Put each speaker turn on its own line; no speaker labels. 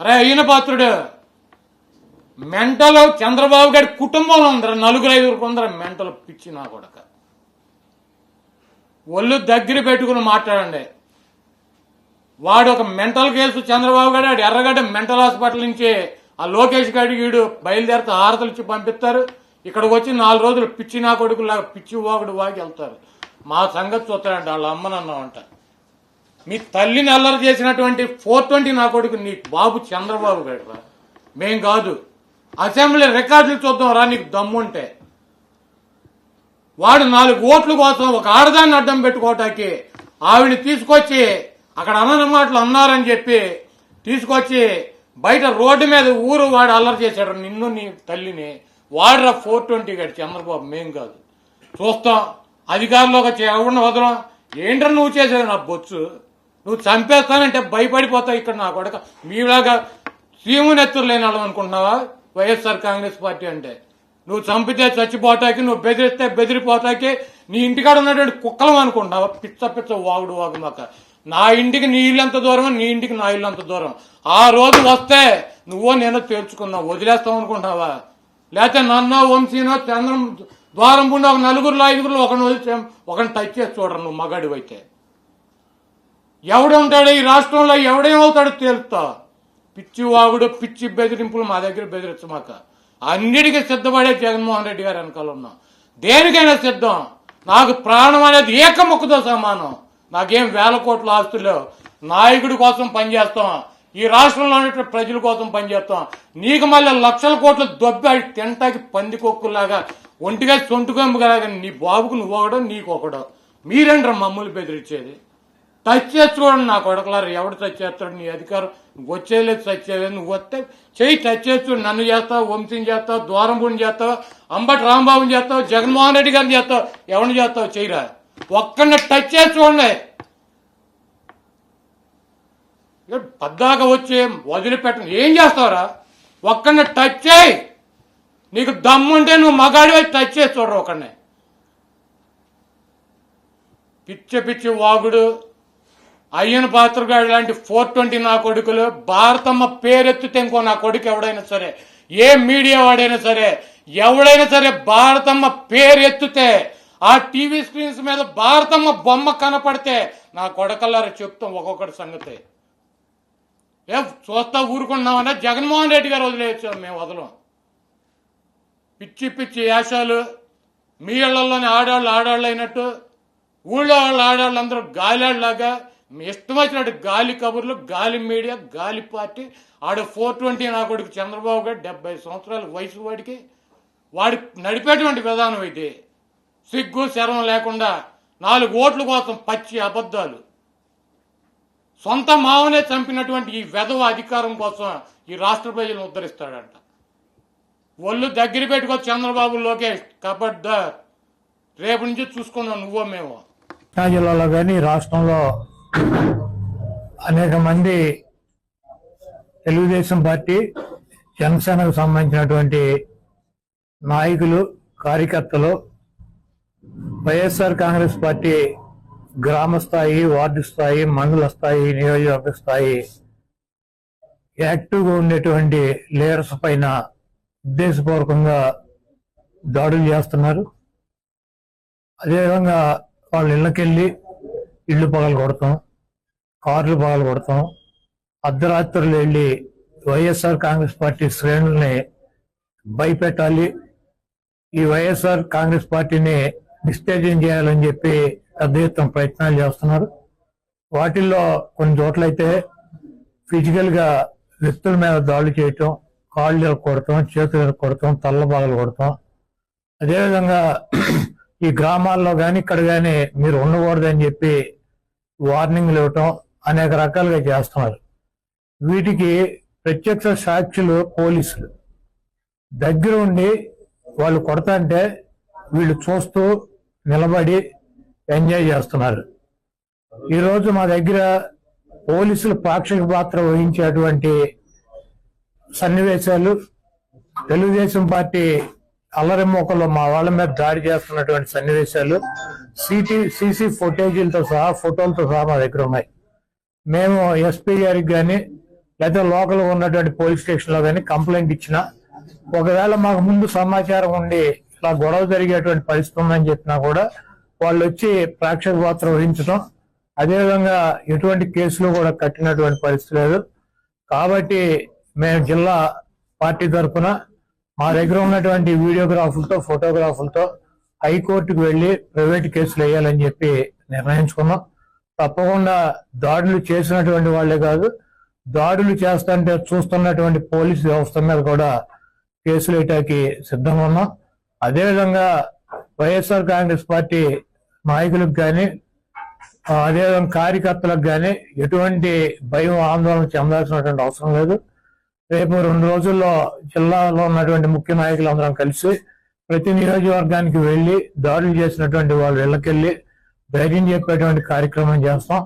అరే అయిన పాత్రుడు. మెంటలు చంద్రబాబు గారి కుటుంబంలో ఉందరు నలుగురు ఐదుగురు కొందరు మెంటలు పిచ్చి నా కొడక. ఒళ్ళు దగ్గర పెట్టుకుని మాట్లాడండి. వాడు ఒక మెంటల్ కేసు చంద్రబాబు గారు ఆడు ఎర్రగడ్డ మెంటల్ హాస్పిటల్ నుంచి ఆ లోకేష్ గారికి వీడు బయలుదేరితే హారతలు ఇచ్చి పంపిస్తారు. ఇక్కడికి వచ్చి నాలుగు రోజులు పిచ్చి నా కొడుకులాగా పిచ్చి వాగుడు వాగి వెళ్తారు. మా సంగతి చూస్తాడంట వాళ్ళ అమ్మనన్నామంట మీ తల్లిని అల్లరి చేసినటువంటి ఫోర్ ట్వంటీ నా కొడుకు నీ బాబు చంద్రబాబు గారు రా. మేం కాదు. అసెంబ్లీ రికార్డులు చూద్దాం రా నీకు దమ్ముంటే. వాడు నాలుగు ఓట్ల కోసం ఒక ఆడదాన్ని అడ్డం పెట్టుకోవటానికి ఆవిడని తీసుకొచ్చి అక్కడ అన్న మాటలు అన్నారని చెప్పి తీసుకొచ్చి బయట రోడ్డు మీద ఊరు వాడు అల్లరి చేశాడు నిన్ను నీ తల్లిని. వాడురా ఫోర్ ట్వంటీ గడి చంద్రబాబు. మేం కాదు. చూస్తాం. అధికారంలోకి వచ్చి ఎవరిని వదలం? ఏంటని నువ్వు చేసేది నా బొచ్చు? నువ్వు చంపేస్తానంటే భయపడిపోతావు ఇక్కడ నా కొడక. మీలాగా సీమునెత్తులు లేని వాళ్ళం అనుకుంటున్నావా? వైఎస్ఆర్ కాంగ్రెస్ పార్టీ అంటే. నువ్వు చంపితే చచ్చిపోతాకి నువ్వు బెదిరిస్తే బెదిరిపోతాకి నీ ఇంటికాడ ఉన్నటువంటి కుక్కలం అనుకుంటున్నావా? పిచ్చ పిచ్చ వాగుడు వాగు మాక నా ఇంటికి నీ ఇల్లు ఎంత దూరం నీ ఇంటికి నా ఇల్లు అంత దూరం. ఆ రోజు వస్తే నువ్వో నేను తేల్చుకున్నావు వదిలేస్తావు అనుకుంటున్నావా? లేకపోతే నన్నో వంశీనో చంద్రం ద్వారం పుండి ఒక నలుగురులో ఐదుగురులో ఒకరిని వదిలి ఒకరిని టచ్ చేసి చూడరు నువ్వు మగాడివైతే. ఎవడు ఉంటాడు ఈ రాష్ట్రంలో? ఎవడేమవుతాడో తేలుతా? పిచ్చి వాగుడు పిచ్చి బెదిరింపులు మా దగ్గర బెదిరించమాక అన్నిటికీ సిద్ధపడే జగన్మోహన్ రెడ్డి గారు వెనకాల ఉన్నాం. దేనికైనా సిద్ధం. నాకు ప్రాణం అనేది ఏకముక్కతో సమానం. నాకేం వేల కోట్ల ఆస్తులు నాయకుడి కోసం పనిచేస్తాం. ఈ రాష్ట్రంలో ఉన్నటువంటి ప్రజల కోసం పనిచేస్తాం. నీకు మళ్ళీ లక్షల కోట్లు దొబ్బి తింటాకి పందికొక్కులాగా ఒంటిగా సొంటుకొంపులాగా నీ బాబుకు నువ్వు ఒకడో నీకు ఒకడో మీరేంటారు మమ్మల్ని బెదిరించేది? టచ్ చేసుకోండి చూడండి నా కొడకలారు. ఎవడు టచ్ చేస్తాడు నీ అధికారం. వచ్చేయలేదు వచ్చేలేదు టచ్ చేయలేదు నువ్వు వస్తే చెయ్యి టచ్ చేస్తు నన్ను చేస్తావు? వంశీని చేస్తావు? ద్వారంపూడిని చేస్తావు? అంబటి రాంబాబుని చేస్తావు? జగన్మోహన్ రెడ్డి గారిని చేస్తావు? ఎవరిని చేస్తావు చెయ్యరా. ఒక్కడిని టచ్ చేసుకోండి చూడండి పద్దాక వచ్చి వదిలిపెట్టను. ఏం చేస్తావురా? ఒక్కడిని టచ్ చేయి. నీకు దమ్ముంటే నువ్వు మగాడివై టచ్ చేసి చూడరు ఒకడిని పిచ్చి పిచ్చి వాగుడు అయ్యన పాత్రగాడు లాంటి ఫోర్ ట్వంటీ నా కొడుకులు భారతమ్మ పేరెత్తితే ఇంకో నా కొడుకు ఎవడైనా సరే ఏ మీడియా వాడైనా సరే ఎవడైనా సరే భారతమ్మ పేరెత్తితే ఆ టీవీ స్క్రీన్స్ మీద భారతమ్మ బొమ్మ కనపడితే నా కొడకల్లారా చెప్తాం ఒక్కొక్కటి సంగతి. ఏ చూస్తా ఊరుకున్నామన్నా జగన్మోహన్ రెడ్డి గారు వదిలేయచ్చు మేము వదలం. పిచ్చి పిచ్చి యాశాలు మీ ఇళ్ళలోని ఆడాళ్ళు ఆడాళ్ళు అయినట్టు ఊళ్ళో వాళ్ళ ఆడాళ్ళు అందరూ గాలిలాగా ఇష్టం వచ్చినట్టు గాలి కబుర్లు గాలి మీడియా గాలి పార్టీ ఆడ ఫోర్ ట్వంటీ నా కొడుకు చంద్రబాబు గారు డెబ్బై సంవత్సరాల వయసు వాడికి వాడి నడిపేటువంటి విధానం ఇది. సిగ్గు శరం లేకుండా నాలుగు ఓట్ల కోసం పచ్చి అబద్ధాలు. సొంత మావనే చంపినటువంటి ఈ వెధవ అధికారం కోసం ఈ రాష్ట్ర ప్రజలను ఉద్ధరిస్తాడంట. ఒళ్ళు దగ్గర పెట్టుకో చంద్రబాబు లోకేష్ కబడ్దార్. రేపు నుంచి చూసుకుందాం నువ్వో మేము.
జిల్లాలో కానీ రాష్ట్రంలో అనేక మంది తెలుగుదేశం పార్టీ జనసేనకు సంబంధించినటువంటి నాయకులు కార్యకర్తలు వైఎస్ఆర్ కాంగ్రెస్ పార్టీ గ్రామ స్థాయి వార్డు స్థాయి మండల స్థాయి నియోజకవర్గ స్థాయి యాక్టివ్గా ఉండేటువంటి లీడర్స్ పైన ఉద్దేశపూర్వకంగా దాడులు చేస్తున్నారు. అదేవిధంగా వాళ్ళ ఇళ్ళకెళ్ళి ఇళ్ళు పగలు కొడతాం కార్లు బాగా కొడతాం అర్ధరాత్రులు వెళ్ళి వైఎస్ఆర్ కాంగ్రెస్ పార్టీ శ్రేణుల్ని భయపెట్టాలి. ఈ వైఎస్ఆర్ కాంగ్రెస్ పార్టీని డిస్టేజింగ్ చేయాలని చెప్పి పెద్ద ఎత్తున ప్రయత్నాలు చేస్తున్నారు. వాటిల్లో కొన్ని చోట్లయితే ఫిజికల్గా వ్యక్తుల మీద దాడులు చేయటం కాళ్ళు కొడతాం చేతులు కొడతాం తల్ల బాగలు కొడతాం. అదేవిధంగా ఈ గ్రామాల్లో కానీ ఇక్కడ కానీ మీరు ఉండకూడదని చెప్పి వార్నింగ్లు ఇవ్వటం అనేక రకాలుగా చేస్తున్నారు. వీటికి ప్రత్యక్ష సాక్షులు పోలీసులు. దగ్గర ఉండి వాళ్ళు కొడతంటే వీళ్ళు చూస్తూ నిలబడి ఎంజాయ్ చేస్తున్నారు. ఈరోజు మా దగ్గర పోలీసులు పాక్షిక పాత్ర వహించేటువంటి సన్నివేశాలు తెలుగుదేశం పార్టీ అల్లరి మోకల్లో మా వాళ్ళ మీద దాడి చేస్తున్నటువంటి సన్నివేశాలు సిటీ సీసీ ఫుటేజీలతో సహా ఫోటోలతో సహా మా దగ్గర ఉన్నాయి. మేము ఎస్పీ గారికి కానీ లేదా లోకల్ ఉన్నటువంటి పోలీస్ స్టేషన్లో కానీ కంప్లైంట్ ఇచ్చినా ఒకవేళ మాకు ముందు సమాచారం ఉండి ఇలా గొడవ జరిగేటువంటి పరిస్థితి ఉందని చెప్పినా కూడా వాళ్ళు వచ్చి ప్రేక్షక పాత్ర వహించడం అదేవిధంగా ఎటువంటి కేసులు కూడా కట్టినటువంటి పరిస్థితి లేదు. కాబట్టి మేము జిల్లా పార్టీ తరఫున మా దగ్గర ఉన్నటువంటి వీడియోగ్రాఫులతో ఫోటోగ్రాఫులతో హైకోర్టుకు వెళ్ళి ప్రైవేట్ కేసులు వేయాలని చెప్పి నిర్ణయించుకున్నాం. తప్పకుండా దాడులు చేసినటువంటి వాళ్ళే కాదు దాడులు చేస్తుంటే చూస్తున్నటువంటి పోలీస్ వ్యవస్థ మీద కూడా కేసులు వేయటానికి సిద్ధంగా ఉన్నాం. అదేవిధంగా వైఎస్ఆర్ కాంగ్రెస్ పార్టీ నాయకులకు కానీ అదేవిధంగా కార్యకర్తలకు కానీ ఎటువంటి భయం ఆందోళన చెందాల్సినటువంటి అవసరం లేదు. రేపు రెండు రోజుల్లో జిల్లాలో ఉన్నటువంటి ముఖ్య నాయకులందరం కలిసి ప్రతి నియోజకవర్గానికి వెళ్ళి దాడులు చేసినటువంటి వాళ్ళు ఇళ్ళకెళ్ళి ధైర్యం చెప్పేటువంటి కార్యక్రమం చేస్తాం.